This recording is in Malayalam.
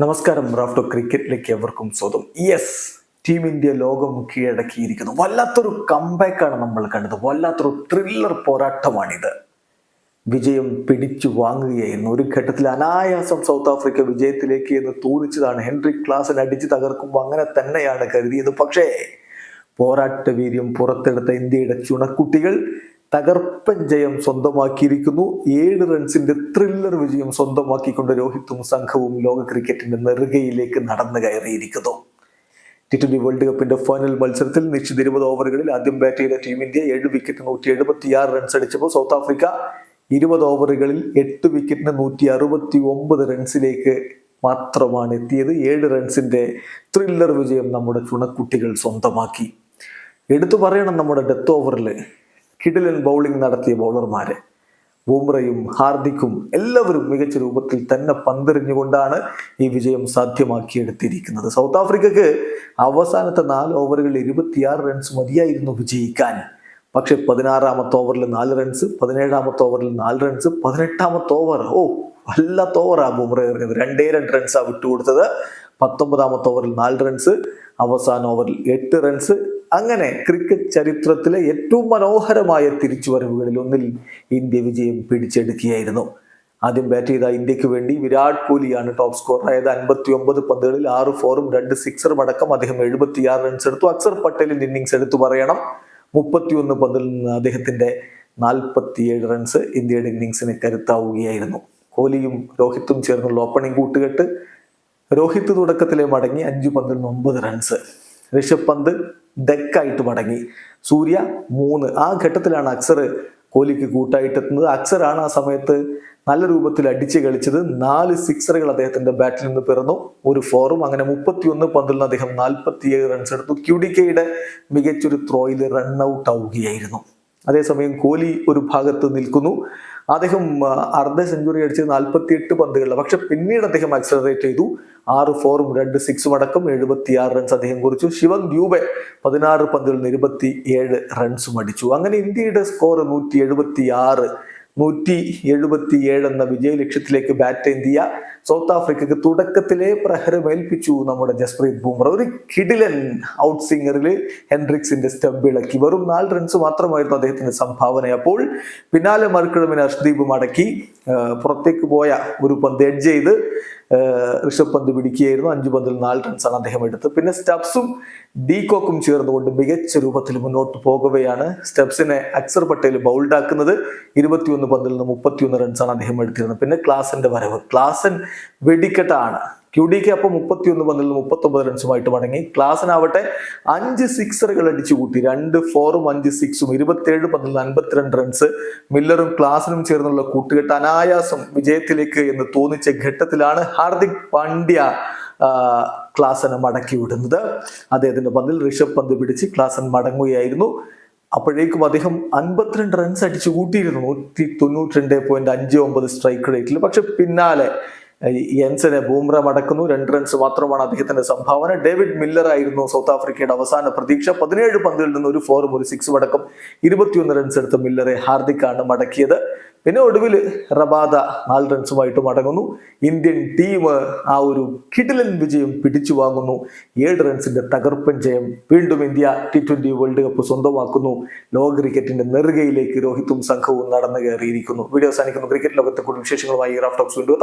നമസ്കാരം റാഫ്റ്റോ ക്രിക്കറ്റിലേക്ക് എവർക്കും സ്വതം യെസ് ടീം ഇന്ത്യ ലോകം കീഴടക്കിയിരിക്കുന്നു വല്ലാത്തൊരു കമ്പാക്കാണ് നമ്മൾ കണ്ടത്. വല്ലാത്തൊരു ത്രില്ലർ പോരാട്ടമാണിത്. വിജയം പിടിച്ചു വാങ്ങുകയായിരുന്നു ഒരു ഘട്ടത്തിൽ അനായാസം സൗത്ത് ആഫ്രിക്ക വിജയത്തിലേക്ക് എന്ന് തോന്നിച്ചതാണ്. ഹെൻറി ക്ലാസൻ അടിച്ചു തകർക്കുമ്പോൾ അങ്ങനെ തന്നെയാണ് കരുതിയത്. പക്ഷേ പോരാട്ട വീര്യം പുറത്തെടുത്ത ഇന്ത്യയുടെ ചുണക്കുട്ടികൾ തകർപ്പൻ ജയം സ്വന്തമാക്കിയിരിക്കുന്നു. ഏഴ് റൺസിന്റെ ത്രില്ലർ വിജയം സ്വന്തമാക്കിക്കൊണ്ട് രോഹിത്തും സംഘവും ലോക ക്രിക്കറ്റിന്റെ നെറുകയിലേക്ക് നടന്നു കയറിയിരിക്കുന്നു. ടി ട്വന്റി വേൾഡ് കപ്പിന്റെ ഫൈനൽ മത്സരത്തിൽ നിശ്ചിത ഇരുപത് ഓവറുകളിൽ ആദ്യം ബാറ്റ് ചെയ്ത ടീം ഇന്ത്യ ഏഴ് വിക്കറ്റ് നൂറ്റി എഴുപത്തിയാറ് റൺസ് അടിച്ചപ്പോൾ സൗത്ത് ആഫ്രിക്ക ഇരുപത് ഓവറുകളിൽ എട്ട് വിക്കറ്റിന് നൂറ്റി അറുപത്തി ഒമ്പത് റൺസിലേക്ക് മാത്രമാണ് എത്തിയത്. ഏഴ് റൺസിന്റെ ത്രില്ലർ വിജയം നമ്മുടെ ചുണക്കുട്ടികൾ സ്വന്തമാക്കി. എടുത്തു പറയണം നമ്മുടെ ഡെത്ത് ഓവറിൽ കിടിലൻ ബൗളിംഗ് നടത്തിയ ബൗളർമാരെ. ബൂമ്രയും ഹാർദിക്കും എല്ലാവരും മികച്ച രൂപത്തിൽ തന്നെ പന്തെറിഞ്ഞുകൊണ്ടാണ് ഈ വിജയം സാധ്യമാക്കിയെടുത്തിരിക്കുന്നത്. സൗത്ത് ആഫ്രിക്കക്ക് അവസാനത്തെ നാല് ഓവറുകളിൽ ഇരുപത്തിയാറ് റൺസ് മതിയായിരുന്നു വിജയിക്കാൻ. പക്ഷെ പതിനാറാമത്തെ ഓവറിൽ നാല് റൺസ് പതിനേഴാമത്തെ ഓവറിൽ നാല് റൺസ് പതിനെട്ടാമത്തെ ഓവർ. ഓ വല്ലാത്ത ഓവറാ ബുംറ എറിഞ്ഞത്. രണ്ടേ രണ്ട് റൺസാണ് വിട്ടുകൊടുത്തത്. പത്തൊമ്പതാമത്തെ ഓവറിൽ നാല് റൺസ് അവസാന ഓവറിൽ എട്ട് റൺസ് അങ്ങനെ ക്രിക്കറ്റ് ചരിത്രത്തിലെ ഏറ്റവും മനോഹരമായ തിരിച്ചുവരവുകളിൽ ഒന്നിൽ ഇന്ത്യ വിജയം പിടിച്ചെടുക്കുകയായിരുന്നു. ആദ്യം ബാറ്റ് ചെയ്ത ഇന്ത്യയ്ക്ക് വേണ്ടി വിരാട് കോഹ്ലിയാണ് ടോപ്പ് സ്കോർ അതായത് അൻപത്തി ഒമ്പത് പന്തുകളിൽ ആറ് ഫോറും രണ്ട് സിക്സറും അടക്കം അദ്ദേഹം എഴുപത്തിയാറ് റൺസ് എടുത്തു. അക്സർ പട്ടേലിന്റെ ഇന്നിങ്സ് എടുത്തു പറയണം. മുപ്പത്തിയൊന്ന് പന്തിൽ നിന്ന് അദ്ദേഹത്തിന്റെ നാൽപ്പത്തിയേഴ് റൺസ് ഇന്ത്യയുടെ ഇന്നിങ്സിന് കരുത്താവുകയായിരുന്നു. കോഹ്ലിയും രോഹിത്തും ചേർന്നുള്ള ഓപ്പണിംഗ് കൂട്ടുകെട്ട് രോഹിത് തുടക്കത്തിലെ മടങ്ങി അഞ്ചു പന്തിൽ ഒമ്പത് റൺസ് ഋഷഭ് പന്ത് ഡെക്കായിട്ട് മടങ്ങി. സൂര്യ മൂന്ന്. ആ ഘട്ടത്തിലാണ് അക്സർ കോഹ്ലിക്ക് കൂട്ടായിട്ടെത്തുന്നത്. അക്സറാണ് ആ സമയത്ത് നല്ല രൂപത്തിൽ അടിച്ച് കളിച്ചത്. നാല് സിക്സറുകൾ അദ്ദേഹത്തിന്റെ ബാറ്റിൽ നിന്ന് പിറന്നു. ഒരു ഫോറും. അങ്ങനെ മുപ്പത്തിയൊന്ന് പന്തിൽ നിന്ന് അദ്ദേഹം നാൽപ്പത്തിയേഴ് റൺസ് എടുത്തു. ക്യുഡിക്കയുടെ മികച്ചൊരു ത്രോയിൽ റൺ ഔട്ട് ആവുകയായിരുന്നു. അതേസമയം കോഹ്ലി ഒരു ഭാഗത്ത് നിൽക്കുന്നു. അദ്ദേഹം അർദ്ധ സെഞ്ചുറി അടിച്ചത് നാൽപ്പത്തിയെട്ട് പന്തുകളിൽ പക്ഷെ പിന്നീട് അദ്ദേഹം അക്സലറേറ്റ് ചെയ്തു. ആറ് ഫോറും രണ്ട് സിക്സും അടക്കം എഴുപത്തിയാറ് റൺസ് അദ്ദേഹം കുറിച്ചു. ശിവൻ ദ്യൂബെ പതിനാറ് പന്തുകളിൽ ഇരുപത്തി ഏഴ് റൺസും അടിച്ചു. അങ്ങനെ ഇന്ത്യയുടെ സ്കോർ നൂറ്റി എഴുപത്തി ആറ് നൂറ്റി എഴുപത്തി ഏഴ് എന്ന വിജയ ലക്ഷ്യത്തിലേക്ക് ഇന്ത്യ സൗത്ത് ആഫ്രിക്കക്ക് തുടക്കത്തിലെ പ്രഹരമേൽപ്പിച്ചു നമ്മുടെ ജസ്പ്രീത് ബുംറ. ഒരു കിഡിലൻ ഔട്ട് സിംഗറിൽ ഹെൻഡ്രിക്സിന്റെ സ്റ്റബ് ഇളക്കി. വെറും നാല് റൺസ് മാത്രമായിരുന്നു അദ്ദേഹത്തിന്റെ സംഭാവന. അപ്പോൾ പിന്നാലെ മറുക്കിഴമിന് അർഷ്ദീപ് മടക്കി പുറത്തേക്ക് പോയ ഒരു പന്ത് എഡ്ജ് ചെയ്ത് ഋഷഭ് പന്ത് പിടിക്കുകയായിരുന്നു. അഞ്ച് പന്തിൽ നാല് റൺസാണ് അദ്ദേഹം എടുത്തത് പിന്നെ സ്റ്റബ്സും ഡീകോക്കും ചേർന്നുകൊണ്ട് മികച്ച രൂപത്തിൽ മുന്നോട്ട് പോകവെയാണ് സ്റ്റെപ്സിനെ അക്സർ പട്ടേൽ ബൗൾഡാക്കുന്നത് ഇരുപത്തിയൊന്ന് പന്തിൽ നിന്ന് മുപ്പത്തിയൊന്ന് റൺസാണ് അദ്ദേഹം എടുത്തിരുന്നത്. പിന്നെ ക്ലാസിന്റെ വരവ്. ക്ലാസൻ വെടിക്കെട്ടാണ്. ക്യു ഡി കെ അപ്പോൾ മുപ്പത്തിയൊന്ന് പന്തിൽ നിന്ന് മുപ്പത്തൊമ്പത് റൺസുമായിട്ട് മടങ്ങി. ക്ലാസിനാവട്ടെ അഞ്ച് സിക്സറുകൾ അടിച്ചു കൂട്ടി. രണ്ട് ഫോറും അഞ്ച് സിക്സും. ഇരുപത്തിയേഴ് പന്തിൽ നിന്ന് അൻപത്തിരണ്ട് റൺസ് മില്ലറും ക്ലാസിനും ചേർന്നുള്ള കൂട്ടുകെട്ട് അനായാസം വിജയത്തിലേക്ക് എന്ന് തോന്നിച്ച ഘട്ടത്തിലാണ് ഹാർദിക് പാണ്ഡ്യ ക്ലാസനെ മടക്കി വിടുന്നത്. അദ്ദേഹത്തിന്റെ പന്തിൽ ഋഷഭ് പന്ത് പിടിച്ച് ക്ലാസൻ മടങ്ങുകയായിരുന്നു. അപ്പോഴേക്കും അദ്ദേഹം അൻപത്തിരണ്ട് റൺസ് അടിച്ചു കൂട്ടിയിരുന്നു. നൂറ്റി തൊണ്ണൂറ്റി രണ്ട് പോയിന്റ് അഞ്ച് ഒമ്പത് സ്ട്രൈക്ക് റേറ്റിൽ. പക്ഷെ പിന്നാലെ യെൻസനെ ബൂമ്ര മടക്കുന്നു. രണ്ട് റൺസ് മാത്രമാണ് അദ്ദേഹത്തിന്റെ സംഭാവന. ഡേവിഡ് മില്ലർ ആയിരുന്നു സൗത്ത് ആഫ്രിക്കയുടെ അവസാന പ്രതീക്ഷ. പതിനേഴ് പന്തുകളിൽ നിന്ന് ഒരു ഫോറും ഒരു സിക്സും അടക്കം ഇരുപത്തിയൊന്ന് റൺസ് എടുത്ത മില്ലറെ ഹാർദിക്കാണ് മടക്കിയത്. പിന്നെ ഒടുവിൽ റബാദ നാല് റൺസുമായിട്ട് മടങ്ങുന്നു. ഇന്ത്യൻ ടീം ആ ഒരു കിടിലൻ വിജയം പിടിച്ചു വാങ്ങുന്നു. ഏഴ് റൺസിന്റെ തകർപ്പൻ ജയം വീണ്ടും India T twenty world cup സ്വന്തമാക്കുന്നു. ലോക ക്രിക്കറ്റിന്റെ നെറുകയിലേക്ക് രോഹിത്തും സംഘവും നടന്നു കയറിയിരിക്കുന്നു വീഡിയോ അവസാനിക്കുന്നു. ക്രിക്കറ്റ് ലോകത്തെ കൂടുതൽ വിശേഷങ്ങളുമായി റാഫ്റ്റോക്സ് വീണ്ടും